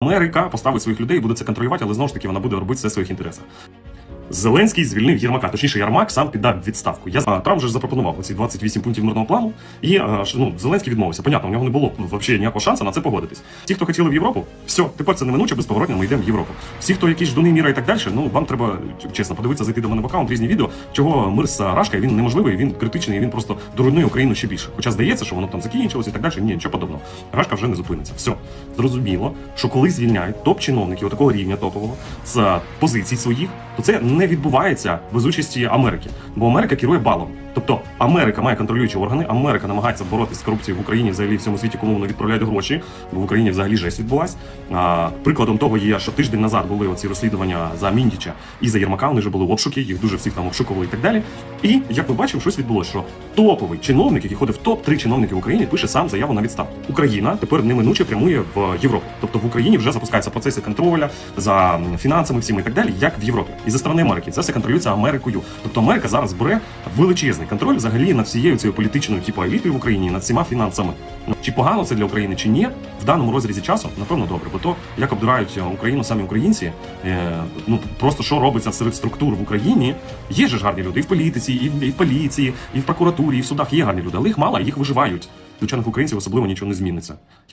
Америка поставить своїх людей буде це контролювати, але знову ж таки вона буде робити все в своїх інтересах. Зеленський звільнив Єрмака, точніше, Єрмак сам піддав відставку. Я знаю, Трамп вже запропонував оці 28 пунктів мирного плану, і ну, Зеленський відмовився. Понятно, у нього не було взагалі ніякого шансу на це погодитись. Ті, хто хотіли в Європу, все, тепер це неминуче, безповоротно, ми йдемо в Європу. Всі, хто якісь ждуни міра і так далі, ну вам треба чесно подивитися, зайти до мене в аккаунт, різні відео, чого мир з Рашка він неможливий, він критичний, він просто доруйнує Україну ще більше. Хоча здається, що воно там закінчилось і так далі. Ні, нічого подобного. Рашка вже не зупиниться. Все зрозуміло, що коли звільняють топ-чиновників такого рівня топового з позицій своїх, то це не відбувається без участі Америки, бо Америка керує балом. Тобто Америка має контролюючі органи, Америка намагається боротися з корупцією в Україні, взагалі в всьому світі, кому вони відправляють гроші, бо в Україні взагалі жесть відбулась. А, прикладом того є, що тиждень назад були оці розслідування за Міндіча і за Єрмака. Вони вже були обшуки, їх дуже всіх там обшукували і так далі. І як ми бачимо, щось відбулося, що топовий чиновник, який ходить в топ 3 чиновники в Україні, пише сам заяву на відставку. Україна тепер неминуче прямує в Європу. Тобто в Україні вже запускаються процеси контроля за фінансами всім і так далі, як в Європі. І за сторони Америки це все контролюється Америкою. Тобто Америка зараз бере величезний контроль взагалі над всією цією політичною типу елітою в Україні, над всіма фінансами. Ну, Чи погано це для України, чи ні, в даному розрізі часу, напевно, добре, бо то як обдирають е, Україну самі українці, е, ну просто що робиться серед структур в Україні. Є ж гарні люди і в політиці, і в, і в поліції, і в прокуратурі, і в судах є гарні люди, але їх мало, їх виживають. Звичайних українців особливо нічого не зміниться.